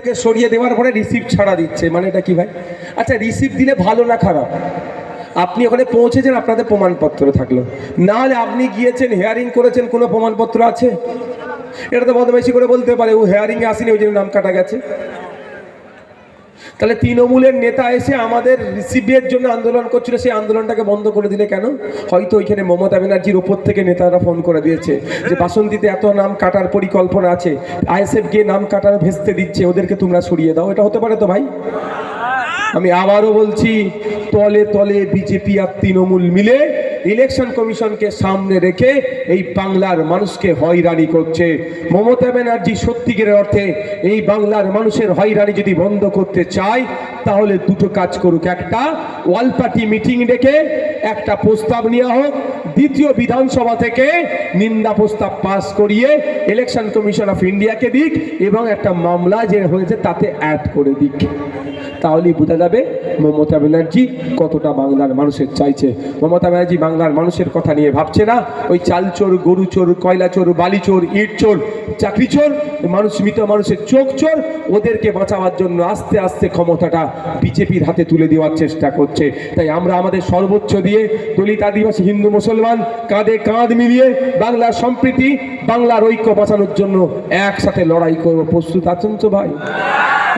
থেকে সরিয়ে দেওয়ার পরে রিসিপ্ট ছাড়া দিচ্ছে। মানে এটা কি ভাই? আচ্ছা রিসিপ্ট দিলে ভালো না খারাপ? আপনি ওখানে পৌঁছেছেন, আপনাদের প্রমাণপত্র থাকল। না হলে আপনি গিয়েছেন হেয়ারিং করেছেন, কোনো প্রমাণপত্র আছে? এটা তো বদমাইশি করে বলতে পারে, ও হেয়ারিংয়ে আসেনি, ওই জন্য নাম কাটা গেছে। তাহলে তৃণমূলের নেতা এসে আমাদের রিসিভের জন্য আন্দোলন করছিল, সেই আন্দোলনটাকে বন্ধ করে দিলে কেন? হয়তো ওইখানে মমতা ব্যানার্জির ওপর থেকে নেতারা ফোন করে দিয়েছে যে বাসন্তীতে এত নাম কাটার পরিকল্পনা আছে, আইএসএফ গিয়ে নাম কাটার ভেস্তে দিচ্ছে, ওদেরকে তোমরা সরিয়ে দাও, এটা হতে পারে তো ভাই? আমি আবারও বলছি, তলে তলে বিজেপি আর তৃণমূল মিলে ইলেকশন কমিশনকে সামনে রেখে এই বাংলার মানুষকে হয়রানি করছে। মমতা ব্যানার্জি সত্যিকারের অর্থে এই বাংলার মানুষের হয়রানি যদি বন্ধ করতে চায়, তাহলে দুটো কাজ করুক। একটা ওয়াল পার্টি মিটিং ডেকে একটা প্রস্তাব নেওয়া হোক দ্বিতীয় বিধানসভা থেকে নিন্দা প্রস্তাব পাস করিয়ে ইলেকশন কমিশন অফ ইন্ডিয়াকে দিক এবং একটা মামলা যে হয়েছে তাতে অ্যাড করে দিক। তাহলেই বোঝা যাবে মমতা ব্যানার্জি কতটা বাংলার মানুষের চাইছে। মমতা ব্যানার্জি বাংলার মানুষের কথা নিয়ে ভাবছে না? ওই চাল চোর গরু চোর কয়লা চোর বালি চোর ইট চোর চাকরি চোর মানুষ মৃত মানুষের চোখ চোর ওদেরকে বাঁচাবার জন্য আস্তে আস্তে ক্ষমতাটা বিজেপির হাতে তুলে দেওয়ার চেষ্টা করছে। তাই আমরা আমাদের সর্বোচ্চ দিয়ে দলিত আদিবাসী, হিন্দু মুসলমান কাঁধে কাঁধ মিলিয়ে বাংলার সম্প্রীতি, বাংলার ঐক্য বাঁচানোর জন্য একসাথে লড়াই করব। প্রস্তুত আছেন তো ভাই?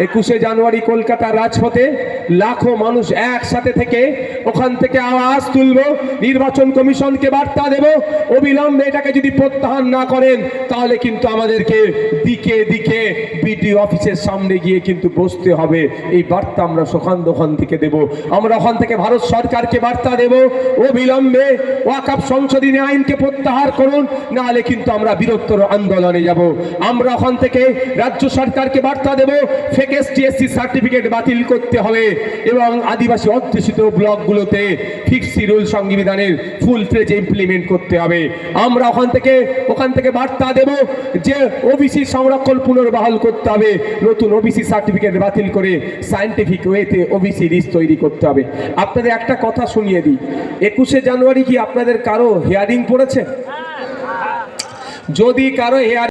একুশে জানুয়ারি কলকাতার রাজপথে লাখো মানুষ একসাথে থেকে ওখান থেকে আওয়াজ তুলব, নির্বাচন কমিশনকে বার্তা দেব, অবিলম্বে এটাকে যদি প্রত্যাহার না করেন, তাহলে কিন্তু আমাদেরকে দিকে দিকে বিডি অফিসের সামনে গিয়ে কিন্তু বসতে হবে। এই বার্তা আমরা সোখান দোকান থেকে দেব। আমরা ওখান থেকে ভারত সরকারকে বার্তা দেব, অবিলম্বে ওয়াকাপ সংশোধনী আইনকে প্রত্যাহার করুন না হলে কিন্তু আমরা বৃহত্তর আন্দোলনে যাব। আমরা ওখান থেকে রাজ্য সরকারকে বার্তা দেব ফেক এসটিএসসি সার্টিফিকেট বাতিল করতে হবে এবং আদিবাসী অধ্যুষিত ব্লকগুলোতে ফিক্স রুল সংবিধানের ফুল ফ্লেজ ইমপ্লিমেন্ট করতে হবে। আমরা ওখান থেকে ওখান থেকে বার্তা দেব যে ওবিসি সংরক্ষণ পুনর্বহাল করতে হবে নতুন ওবিসি সার্টিফিকেট বাতিল করে সায়েন্টিফিক ওয়েতে ওবিসি লিস্ট তৈরি করতে হবে। আপনাদের একটা কথা শুনিয়ে দিই একুশে জানুয়ারি কি আপনাদের কারও হিয়ারিং পড়েছে? যদি কারও হেয়ার